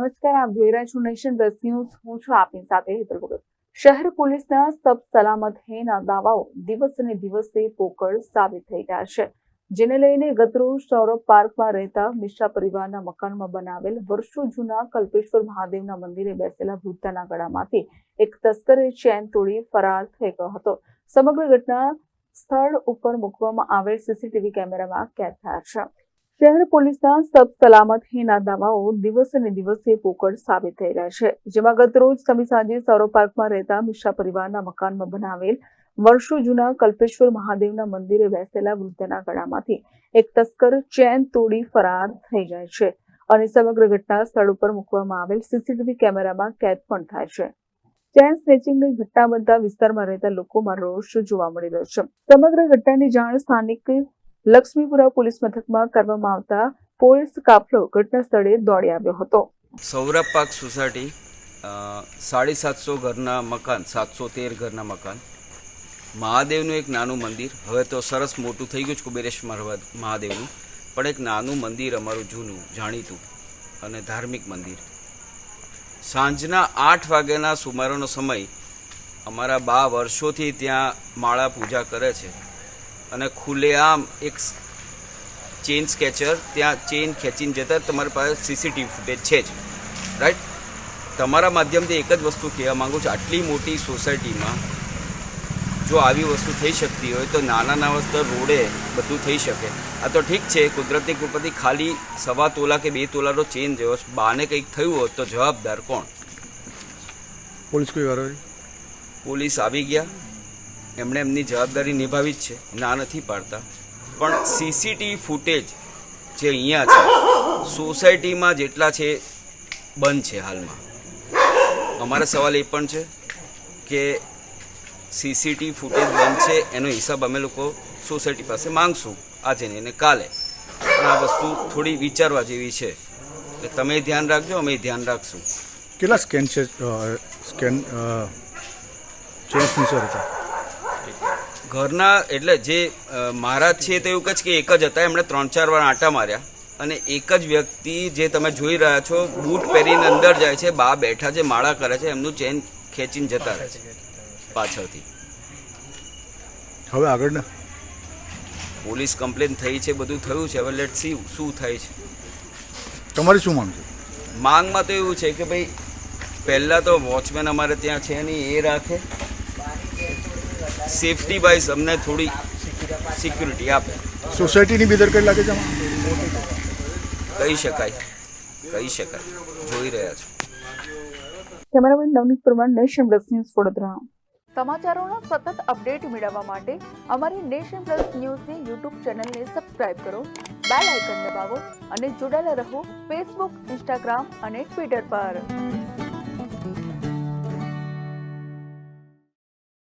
નમસ્કાર, આપ જોઈ રહ્યા છો નેશન પ્લસ ન્યૂઝ. હું છું આપની સાથે હેતલ ભગત. શહેર પોલીસના સબ સલામત હેના દાવાઓ દિવસ અને દિવસે પોકળ સાબિત થઈ રહ્યા છે. જેને લઈને ગતરોજ સૌરભ પાર્કમાં રહેતા મિશ્રા પરિવારના મકાનમાં બનાવેલ વર્ષો જૂના કલ્પેશ્વર મહાદેવના મંદિરે બેસેલા ભૂતાના ગળામાંથી એક તસ્કરે ચેન તોડી ફરાર થઈ ગયો હતો. સમગ્ર ઘટના સ્થળ ઉપર મૂકવામાં આવેલ સીસીટીવી કેમેરામાં કેદ થયા છે. શહેર પોલીસના સબ સલામત દાવાઓ દિવસે ને દિવસે પોકળ સાબિત થઈ રહ્યા છે. જેમાં ગતરોજ સમી સાંજે સૌરવ પાર્કમાં રહેતા મિશ્રા પરિવારના મકાનમાં બનાવેલ વર્ષો જૂના કલ્પેશ્વર મહાદેવના મંદિરે બેસેલા વૃદ્ધના ગળામાંથી એક તસ્કર ચેન તોડી ફરાર થઈ જાય છે અને સમગ્ર ઘટના સ્થળ ઉપર મૂકવામાં આવેલ સીસીટીવી કેમેરામાં કેદ પણ થાય છે. ચેન સ્નેચિંગની ઘટના બનતા વિસ્તારમાં રહેતા લોકોમાં રોષ જોવા મળી રહ્યો છે. સમગ્ર ઘટનાની જાણ સ્થાનિક લક્ષ્મીપુરા પોલીસ મથકમાં કરવામાં આવતા પોલીસ કાફલો ઘટના સ્થળે દોડી આવ્યો હતો. સૌરભ પાક સોસાયટી સાડી સાતસો ઘરના મકાન, સાતસો તેર ઘરના મકાન. મહાદેવનું એક નાનું મંદિર. હવે તો સરસ મોટું થઈ ગયું છે કુબેરેશ મહાદેવનું. પણ એક નાનું મંદિર અમારું જૂનું, જાણીતું અને ધાર્મિક મંદિર. સાંજના આઠ વાગ્યાના સુમારોનો સમય અમારા બા વર્ષોથી ત્યાં માળા પૂજા કરે છે. અને ખુલ્લેઆમ એક ચેન સ્કેચર ત્યાં ચેન ખેંચીને જતા તમારી પાસે સીસીટીવી ફૂટેજ છે જ. રાઈટ તમારા માધ્યમથી એક જ વસ્તુ કહેવા માંગુ છું આટલી મોટી સોસાયટીમાં જો આવી વસ્તુ થઈ શકતી હોય તો નાના નાના સ્તર રોડે બધું થઈ શકે. આ તો ઠીક છે કુદરતની કૃપાથી ખાલી સવા તોલા કે બે તોલાનો ચેન જેવો. બાને કંઈક થયું હોત તો જવાબદાર કોણ? પોલીસ કોઈ વાર પોલીસ આવી ગયા. એમણે એમની જવાબદારી નિભાવી જ છે. ના નથી પાડતા. પણ સીસીટીવી ફૂટેજ જે અહીંયા છે, સોસાયટીમાં જેટલા છે, બંધ છે હાલમાં. અમારો સવાલ એ પણ છે કે સીસીટીવી ફૂટેજ બંધ છે, એનો હિસાબ અમે લોકો સોસાયટી પાસે માંગશું આજે નહીં, ને કાલે. પણ આ વસ્તુ થોડી વિચારવા જેવી છે. એટલે તમે ધ્યાન રાખજો, અમે ધ્યાન રાખશું. કેટલા સ્કેન છે સ્કેન ચેન્જ ફીચર હતા? ઘરના એટલે જે મહારાજ છે તે એવું કહે છે કે એક જ હતા એમણે ત્રણ ચાર વાર આંટા માર્યા. અને એક જ વ્યક્તિ જે તમે જોઈ રહ્યા છો બૂટ પહેરીને અંદર જાય છે બા બેઠા છે માળા કરે છે એમનું ચેન ખેંચીને જતા રહે છે પાછળથી. હવે આગળના પોલીસ કમ્પ્લેન થઈ છે બધું થયું છે. હવે લેટ સી શું થાય છે. તમારી શું માંગ છે? માંગમાં તો એવું છે કે ભાઈ પહેલાં તો વોચમેન અમારે ત્યાં છે નહીં એ રાખે. સેફટી વાઇઝ અમને થોડી સિક્યુરિટી આપે. સોસાયટીની બેદરકારી લાગે છે કહી શકાય. કહી શકાય. જોઈ રહ્યા છો. Cameraman Navneet Parmar Nation Plus News Vadodara. સમાચારોના સતત અપડેટ મેળવવા માટે અમારી નેશન પ્લસ ન્યૂઝની યુટ્યુબ ચેનલને સબસ્ક્રાઇબ કરો બેલ આઇકન દબાવો અને જોડાયેલા રહો ફેસબુક ઇન્સ્ટાગ્રામ અને ટ્વિટર પર.